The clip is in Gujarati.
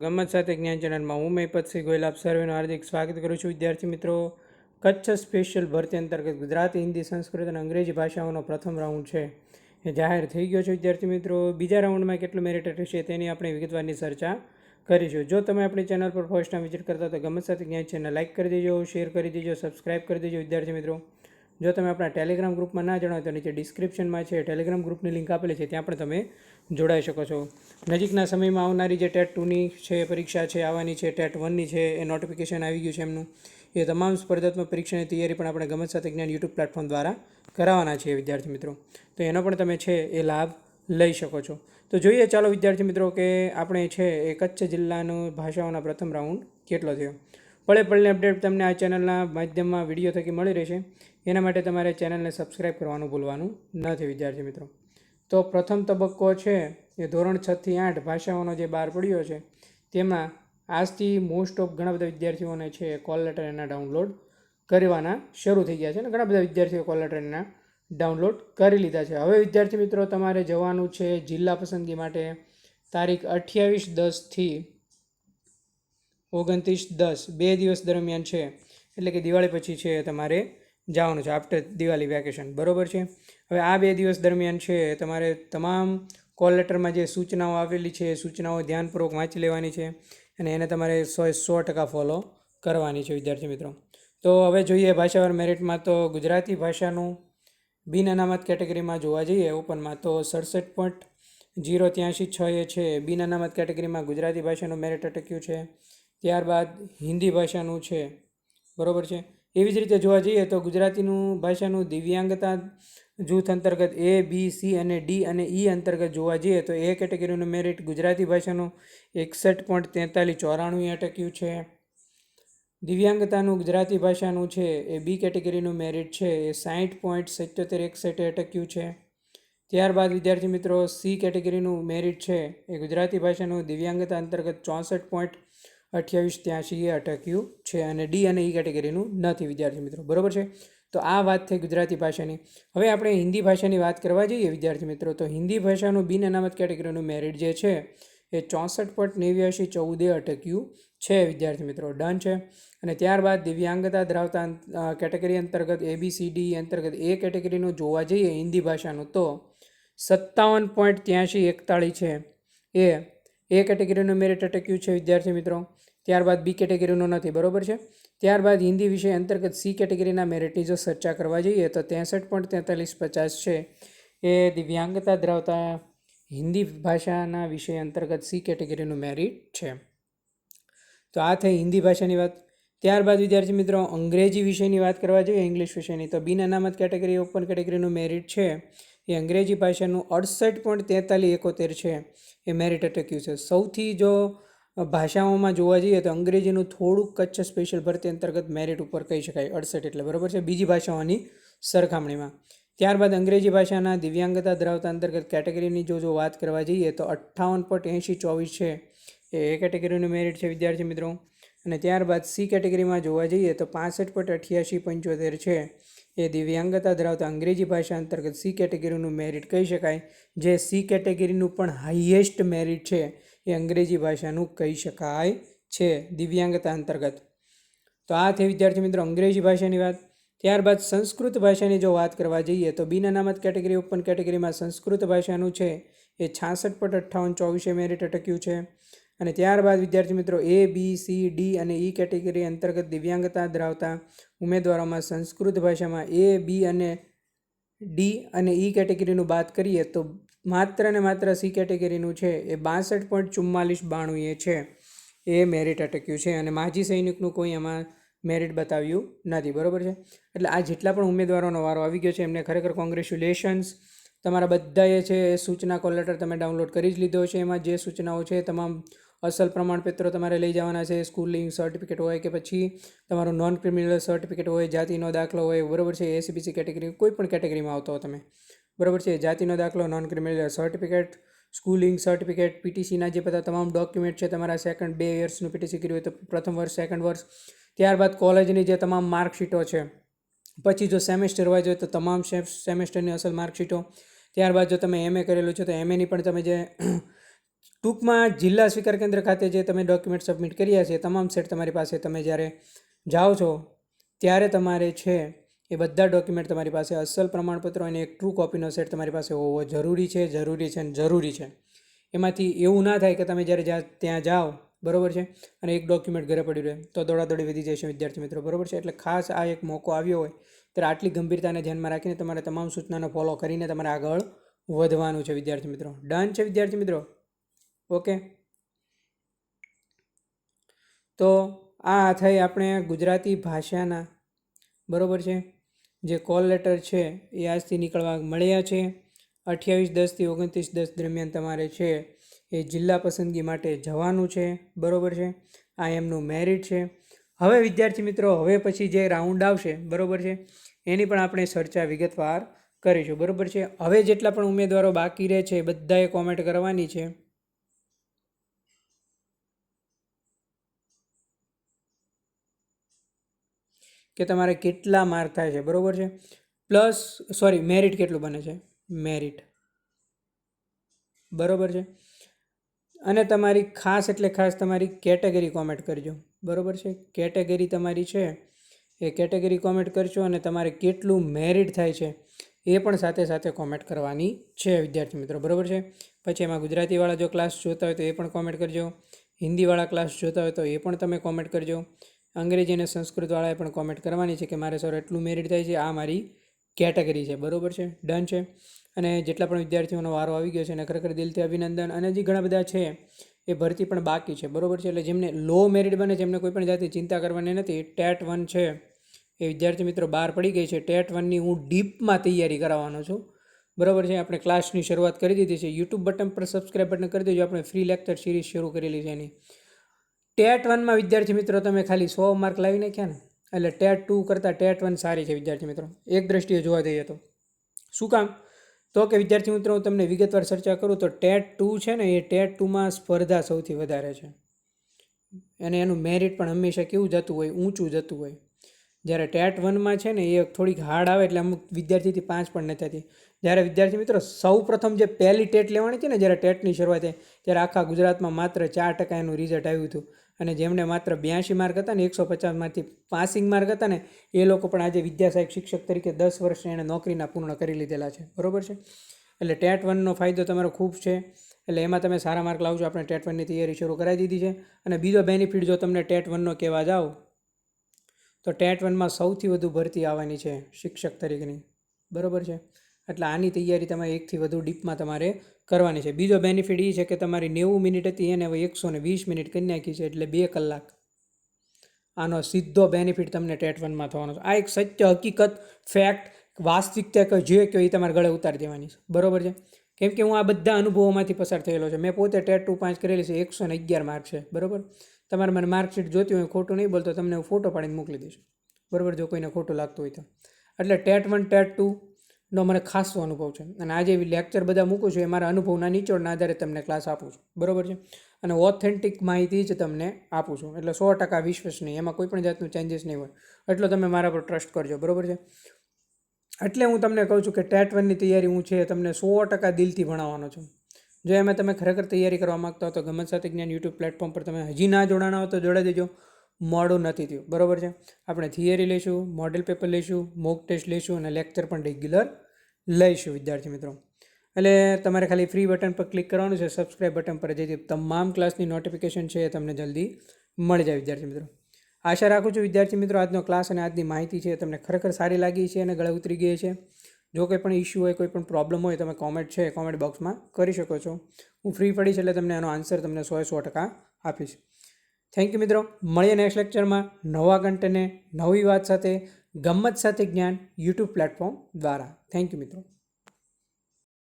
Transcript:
ગમત સાથે જ્ઞાન ચેનલમાં હું મહિપતસિંહ ગોયલ, આપ સર્વેનું હાર્દિક સ્વાગત કરું છું. વિદ્યાર્થી મિત્રો, કચ્છ સ્પેશિયલ ભરતી અંતર્ગત ગુજરાતી, હિન્દી, સંસ્કૃત અને અંગ્રેજી ભાષાઓનો પ્રથમ રાઉન્ડ છે. એ જાહેર થઈ ગયો છે વિદ્યાર્થી મિત્રો. બીજા રાઉન્ડમાં કેટલું મેરિટ રહેશે તેની આપણે વિગતવારની ચર્ચા કરીશું. જો તમે આપણી ચેનલ પર ફર્સ્ટ ટાઈમ વિઝિટ કરતા તો ગમત સાથે જ્ઞાન ચેનલ લાઇક કરી દેજો શેર કરી દેજો સબસ્ક્રાઇબ કરી દેજો વિદ્યાર્થી મિત્રો. જો તમે આપણા ટેલિગ્રામ ગ્રુપમાં ના જણાવો તો નીચે ડિસ્ક્રિપ્શનમાં છે ટેલિગ્રામ ગ્રુપની લિંક આપેલી છે, ત્યાં પણ તમે જોડાઈ શકો છો. નજીકના સમયમાં આવનારી જે ટેટ ટુની છે, પરીક્ષા છે, આવવાની છે ટેટ વનની છે, એ નોટિફિકેશન આવી ગયું છે એમનું. એ તમામ સ્પર્ધાત્મક પરીક્ષાની તૈયારી પણ આપણે ગમત સાથે જ્ઞાન યુટ્યુબ પ્લેટફોર્મ દ્વારા કરાવવાના છે વિદ્યાર્થી મિત્રો. તો એનો પણ તમે છે, એ લાભ લઈ શકો છો. તો જોઈએ, ચાલો વિદ્યાર્થી મિત્રો, કે આપણે છે, એ કચ્છ જિલ્લાનો ભાષાઓના પ્રથમ રાઉન્ડ કેટલો થયો? પળે પળની અપડેટ તમને આ ચેનલના માધ્યમમાં વીડિયો થકી મળી રહેશે, એના માટે તમારે ચેનલને સબસ્ક્રાઈબ કરવાનું ભૂલવાનું નથી વિદ્યાર્થી મિત્રો. તો પ્રથમ તબક્કો છે એ ધોરણ છથી આઠ ભાષાઓનો જે બહાર પડ્યો છે, તેમાં આજથી મોસ્ટ ઓફ ઘણા બધા વિદ્યાર્થીઓને છે કોલ લેટર એના ડાઉનલોડ કરવાના શરૂ થઈ ગયા છે અને ઘણા બધા વિદ્યાર્થીઓ કોલ લેટર એના ડાઉનલોડ કરી લીધા છે. હવે વિદ્યાર્થી મિત્રો, તમારે જવાનું છે જિલ્લા પસંદગી માટે તારીખ અઠ્યાવીસ દસથી ઓગણત્રીસ દસ, બે દિવસ દરમિયાન છે. એટલે કે દિવાળી પછી છે તમારે જવાનું છે આફ્ટર દિવાળી વેકેશન બરોબર છે? હવે આ બે દિવસ દરમિયાન છે, તમારે તમામ કોલ લેટરમાં જે સૂચનાઓ આવેલી છે, એ સૂચનાઓ ધ્યાનપૂર્વક વાંચી લેવાની છે અને એને તમારે સો સો ટકા ફોલો કરવાની છે, વિદ્યાર્થી મિત્રો. તો હવે જોઈએ ભાષાવાર મેરિટમાં તો ગુજરાતી ભાષાનું બિન અનામત કેટેગરીમાં જોવા જઈએ ઓપનમાં તો સડસઠ પોઈન્ટ જીરો ત્યાંશી છ એ છે. બિન અનામત કેટેગરીમાં ગુજરાતી ભાષાનું મેરિટ અટક્યું છે. ત્યારબાદ હિન્દી ભાષાનું છે. બરાબર છે? એવી જ રીતે જોવા જઈએ તો ગુજરાતીનું ભાષાનું દિવ્યાંગતા જૂથ અંતર્ગત એ બી સી અને ડી અને ઈ અંતર્ગત જોવા જઈએ તો એ કેટેગરીનું મેરિટ ગુજરાતી ભાષાનું એકસઠ પોઈન્ટ તેતાલીસ ચોરાણું અટક્યું છે. દિવ્યાંગતાનું ગુજરાતી ભાષાનું છે એ બી કેટેગરીનું મેરિટ છે એ સાહીઠ પોઈન્ટ સિત્યોતેર એકસઠે અટક્યું છે. ત્યારબાદ વિદ્યાર્થી મિત્રો સી કેટેગરીનું મેરિટ છે એ ગુજરાતી ભાષાનું દિવ્યાંગતા અંતર્ગત ચોસઠ પોઈન્ટ અઠ્યાવીસ ત્યાંશી એ અટક્યું છે અને ડી અને ઈ કેટેગરીનું નથી, વિદ્યાર્થી મિત્રો. બરાબર છે? તો આ વાત થઈ ગુજરાતી ભાષાની. હવે આપણે હિન્દી ભાષાની વાત કરવા જઈએ, વિદ્યાર્થી મિત્રો. તો હિન્દી ભાષાનું બિન અનામત કેટેગરીનું મેરિટ જે છે, એ ચોસઠ પોઈન્ટ નેવ્યાસી ચૌદે અટક્યું છે, વિદ્યાર્થી મિત્રો. ડન છે? અને ત્યારબાદ દિવ્યાંગતા ધરાવતા કેટેગરી અંતર્ગત એબીસીડી અંતર્ગત એ કેટેગરીનું જોવા જઈએ, હિન્દી ભાષાનું, તો સત્તાવન પોઈન્ટ ત્યાંશી એકતાળીસ છે. એ એ કેટેગરીનું મેરિટ અટક્યું છે, વિદ્યાર્થી મિત્રો. ત્યારબાદ બી કેટેગરીનો નથી, બરોબર છે? ત્યારબાદ હિન્દી વિષય અંતર્ગત સી કેટેગરીના મેરિટની જો ચર્ચા કરવા જઈએ તો ત્રેસઠ પોઈન્ટ તેતાલીસ પચાસ છે. એ દિવ્યાંગતા ધરાવતા હિન્દી ભાષાના વિષય અંતર્ગત સી કેટેગરીનું મેરિટ છે. તો આ થઈ હિન્દી ભાષાની વાત. ત્યારબાદ વિદ્યાર્થી મિત્રો, અંગ્રેજી વિષયની વાત કરવા જોઈએ, ઇંગ્લિશ વિષયની. તો બિન અનામત કેટેગરી, ઓપન કેટેગરીનું મેરિટ છે. એ અંગ્રેજી ભાષાનું અડસઠ પોઈન્ટ તેતાલીસ એકોતેર છે. એ મેરિટ અટક્યું છે. સૌથી જો ભાષાઓમાં જોવા જઈએ તો અંગ્રેજીનું થોડુંક કચ્છ સ્પેશિયલ ભરતી અંતર્ગત મેરિટ ઉપર કહી શકાય, અડસઠ એટલે બરાબર છે. બીજી ભાષાઓની સરખામણીમાં. ત્યારબાદ અંગ્રેજી ભાષાના દિવ્યાંગતા ધરાવતા અંતર્ગત કેટેગરીની જો જો વાત કરવા જઈએ તો અઠ્ઠાવન પોઈન્ટ એંશી ચોવીસ છે. એ એ કેટેગરીનું મેરિટ છે વિદ્યાર્થી મિત્રો. અને ત્યારબાદ સી કેટેગરીમાં જોવા જઈએ તો પાસઠ પોઈન્ટ અઠ્યાસી પંચોતેર છે. એ દિવ્યાંગતા ધરાવતા અંગ્રેજી ભાષા અંતર્ગત સી કેટેગરીનું મેરિટ કહી શકાય. જે સી કેટેગરીનું પણ હાઈએસ્ટ મેરિટ છે. એ અંગ્રેજી ભાષાનું કહી શકાય છે દિવ્યાંગતા અંતર્ગત. તો આ થઈ વિદ્યાર્થી મિત્રો અંગ્રેજી ભાષાની વાત. ત્યારબાદ સંસ્કૃત ભાષાની જો વાત કરવા જઈએ તો બિન અનામત કેટેગરી ઓપન કેટેગરીમાં સંસ્કૃત ભાષાનું છે. એ છાસઠ પોઈન્ટ અઠ્ઠાવન ચોવીસે મેરિટ અટક્યું છે. અને ત્યારબાદ વિદ્યાર્થી મિત્રો એ, બી, સી, ડી અને ઈ કેટેગરી અંતર્ગત દિવ્યાંગતા ધરાવતા ઉમેદવારોમાં સંસ્કૃત ભાષામાં એ, બી અને ડી અને ઈ કેટેગરીનું વાત કરીએ તો માત્ર ને માત્ર સી કેટેગરીનું છે એ બાસઠ પોઈન્ટ ચુમ્માલીસ બાણું એ છે. એ મેરિટ અટક્યું છે અને માજી સૈનિકનું કોઈ એમાં મેરિટ બતાવ્યું નથી, બરાબર છે? એટલે આ જેટલા પણ ઉમેદવારોનો વારો આવી ગયો છે, એમને ખરેખર કોંગ્રેચ્યુલેશન્સ તમારા બધાએ છે એ સૂચના કોલ લેટર તમે ડાઉનલોડ કરી જ લીધો છે, એમાં જે સૂચનાઓ છે તમામ અસલ પ્રમાણપત્રો તમારે લઈ જવાના છે સ્કૂલિંગ સર્ટિફિકેટ હોય કે પછી તમારું નોન ક્રિમિનલ સર્ટિફિકેટ હોય, જાતિનો દાખલો હોય, બરાબર છે એસીબીસી કેટેગરી કોઈ પણ કેટેગરીમાં આવતો હો તમે. બરાબર છે, જાતિનો દાખલો non criminal certificate schooling certificate પીટીસીના જે બધા તમામ ડોક્યુમેન્ટ છે, તમારા સેકન્ડ બે યર્સનું પીટીસી કર્યું હોય તો પ્રથમ વર્ષ સેકન્ડ વર્ષ, ત્યારબાદ કોલેજની જે તમામ માર્કશીટો છે, પછી જો સેમેસ્ટર વાઇઝ હોય તો તમામ સેમેસ્ટરની અસલ માર્કશીટો ત્યારબાદ જો તમે એમએ કરેલું છે તો એમએની પણ તમે જે ટૂંકમાં જિલ્લા સ્વીકાર કેન્દ્ર ખાતે જે તમે ડોક્યુમેન્ટ સબમિટ કર્યા છે તમામ સેટ તમારી પાસે તમે જ્યારે જાઓ છો, ત્યારે તમારે છે એ બધા ડોક્યુમેન્ટ તમારી પાસે અસલ પ્રમાણપત્રો અને એક ટ્રુ કોપીનો સેટ તમારી પાસે હોવો જરૂરી છે જરૂરી છે અને જરૂરી છે. એમાંથી એવું ના થાય કે તમે જ્યારે જ્યાં, ત્યાં જાઓ, બરાબર છે? અને એક ડોક્યુમેન્ટ ઘરે પડ્યું રહે, તો દોડાદોડી વધી જશે વિદ્યાર્થી મિત્રો, બરોબર છે? એટલે ખાસ આ એક મોકો આવ્યો હોય, ત્યારે આટલી ગંભીરતાને ધ્યાનમાં રાખીને તમારે તમામ સૂચનાનો ફોલો કરીને તમારે આગળ વધવાનું છે વિદ્યાર્થી મિત્રો. ડન છે વિદ્યાર્થી મિત્રો? ઓકે તો આ થઈ આપણે ગુજરાતી ભાષાના, બરાબર છે? જે કોલ લેટર છે એ આજથી નીકળવા મળ્યા છે. અઠ્યાવીસ દસથી ઓગણત્રીસ દસ દરમિયાન તમારે છે એ જિલ્લા પસંદગી માટે જવાનું છે. બરાબર છે? આ એમનું મેરિટ છે. હવે વિદ્યાર્થી મિત્રો, હવે પછી જે રાઉન્ડ આવશે, બરાબર છે? એની પણ આપણે ચર્ચા વિગતવાર કરીશું. બરાબર છે? હવે જેટલા પણ ઉમેદવારો બાકી રહે છે બધાએ કોમેન્ટ કરવાની છે. કે તમારે કેટલા માર્ક થાય છે, બરોબર છે? પ્લસ, સોરી, મેરિટ કેટલું બને છે? મેરિટ. બરોબર છે? અને તમારી ખાસ એટલે ખાસ તમારી કેટેગરી કોમેન્ટ કરજો. બરાબર છે? કેટેગરી તમારી છે, એ કેટેગરી કોમેન્ટ કરજો અને તમારે કેટલું મેરિટ થાય છે, એ પણ સાથે સાથે કોમેન્ટ કરવાની છે, વિદ્યાર્થી મિત્રો. બરોબર છે? પછી એમાં ગુજરાતીવાળા જો ક્લાસ જોતા હોય તો એ પણ કોમેન્ટ કરજો. હિન્દીવાળા ક્લાસ જોતા હોય તો એ પણ તમે કોમેન્ટ કરજો. અંગ્રેજી અને સંસ્કૃતવાળાએ પણ કોમેન્ટ કરવાની છે કે મારે સર એટલું મેરિટ થાય છે, આ મારી કેટેગરી છે. બરોબર છે? ડન છે? અને જેટલા પણ વિદ્યાર્થીઓનો વારો આવી ગયો છે, એને ખરેખર દિલથી અભિનંદન. અને હજી ઘણા બધા છે, એ ભરતી પણ બાકી છે. બરોબર છે? એટલે જેમને લો મેરિટ બને છે, એમને કોઈ પણ જાતની ચિંતા કરવાની નથી. ટેટ વન છે. એ વિદ્યાર્થી મિત્રો બહાર પડી ગઈ છે. ટેટ વનની હું ડીપમાં તૈયારી કરાવવાનો છું. બરોબર છે? આપણે ક્લાસની શરૂઆત કરી દીધી છે. યુટ્યુબ બટન પર સબસ્ક્રાઈબ બટન કરી દેજો. આપણે ફ્રી લેક્ચર સિરીઝ શરૂ કરેલી છે એની. ટેટ વનમાં વિદ્યાર્થી મિત્રો તમે ખાલી સો માર્ક લાવી નાખ્યા ને, એટલે ટેટ ટુ કરતાં ટેટ વન સારી છે વિદ્યાર્થી મિત્રો. એક દ્રષ્ટિએ જોવા જઈએ તો. શું કામ? તો કે વિદ્યાર્થી મિત્રો, હું તમને વિગતવાર ચર્ચા કરું તો ટેટ ટુ છે ને, એ ટેટ ટુમાં સ્પર્ધા સૌથી વધારે છે. અને એનું મેરિટ પણ હંમેશા કેવું જતું હોય, ઊંચું જતું હોય. જ્યારે ટેટ વનમાં છે ને એ થોડીક હાર્ડ આવે એટલે અમુક વિદ્યાર્થીથી પાંચ પણ નથી થતી. જ્યારે વિદ્યાર્થી મિત્રો સૌ પ્રથમ જે પહેલી ટેટ લેવાની હતી ને જ્યારે ટેટની શરૂઆત થઈ, ત્યારે આખા ગુજરાતમાં માત્ર ચાર ટકા એનું રિઝલ્ટ આવ્યું હતું. અને જેમને માત્ર બ્યાસી માર્ક હતા ને, એકસો પચાસમાંથી પાસિંગ માર્ક હતા ને, એ લોકો પણ આજે વિદ્યાસહાયક શિક્ષક તરીકે દસ વર્ષ એણે નોકરીના પૂર્ણ કરી લીધેલા છે. બરોબર છે? એટલે ટેટ વનનો ફાયદો તમારો ખૂબ છે. એટલે એમાં તમે સારા માર્ક લાવજો. આપણે ટેટ વનની તૈયારી શરૂ કરાવી દીધી છે. અને બીજો બેનિફિટ જો તમને ટેટ વનનો કહેવા જાઓ તો ટેટ વનમાં સૌથી વધુ ભરતી આવવાની છે શિક્ષક તરીકેની. બરોબર છે? એટલે આની તૈયારી તમારે એકથી વધુ ડીપમાં તમારે કરવાની છે. બીજો બેનિફિટ એ છે કે તમારી નેવું મિનિટ હતી, એને હવે એકસો ને વીસ મિનિટ કરી નાખી છે, એટલે બે કલાક. આનો સીધો બેનિફિટ તમને ટેટ વનમાં થવાનો છે. આ એક સત્ય હકીકત, ફેક્ટ, વાસ્તવિકતા કે જે કહો એ તમારે ગળે ઉતારી દેવાની છે. બરોબર છે? કેમ કે હું આ બધા અનુભવોમાંથી પસાર થયેલો છે. મેં પોતે ટેટ ટુ પાંચ કરેલી છે, એકસો ને અગિયાર માર્ક છે. બરોબર? તમારે મને માર્કશીટ જોતી હોય, ખોટું નહીં બોલતો, તમને હું ફોટો પાડીને મોકલી દઈશ. બરોબર, જો કોઈને ખોટું લાગતું હોય તો. એટલે ટેટ વન, ટેટ ટુ નો મને ખાસો અનુભવ છે. અને આજે એવી લેક્ચર બધા મૂકું છું, એ મારા અનુભવના નીચોડના આધારે તમને ક્લાસ આપું છું. બરોબર છે? અને ઓથેન્ટિક માહિતી જ તમને આપું છું. એટલે સો ટકા વિશ્વસનીય એમાં કોઈ પણ જાતનું ચેન્જીસ નહીં હોય. એટલો તમે મારા પર ટ્રસ્ટ કરજો, બરોબર છે? એટલે હું તમને કહું છું કે ટેટ વનની તૈયારી હું છે તમને સો ટકા દિલથી ભણાવવાનો છું. જો એમાં તમે ખરેખર તૈયારી કરવા માગતા હો તો ગમત સાથે જ્ઞાન યુટ્યુબ પ્લેટફોર્મ પર તમે હજી ના જોડાણા હો તો જોડાઈ દેજો. મોડું નથી થયું. બરોબર છે? આપણે થિયરી લઈશું મોડેલ પેપર લઈશું મોક ટેસ્ટ લઈશું અને લેક્ચર પણ રેગ્યુલર લઈશું, વિદ્યાર્થી મિત્રો. એટલે તમારે ખાલી ફ્રી બટન પર ક્લિક કરવાનું છે સબસ્ક્રાઇબ બટન પર જેથી તમામ ક્લાસની નોટિફિકેશન છે એ તમને જલ્દી મળી જાય, વિદ્યાર્થી મિત્રો. આશા રાખું છું, વિદ્યાર્થી મિત્રો, આજનો ક્લાસ અને આજની માહિતી છે તમને ખરેખર સારી લાગી છે અને ગળે ઉતરી ગઈ છે. જો કોઈ પણ ઇશ્યુ હોય, કોઈ પણ પ્રોબ્લેમ હોય, તમે કોમેન્ટ છે કોમેન્ટ બોક્સમાં કરી શકો છો. હું ફ્રી પડીશ એટલે તમને એનો આન્સર તમને સો સો ટકા આપીશ. થેન્ક યુ મિત્રો. મળીએ નેક્સ્ટ લેક્ચરમાં નવા કન્ટેન્ટને નવી વાત સાથે ગમત સાથે જ્ઞાન યુટ્યુબ પ્લેટફોર્મ દ્વારા. થેન્ક યુ મિત્રો.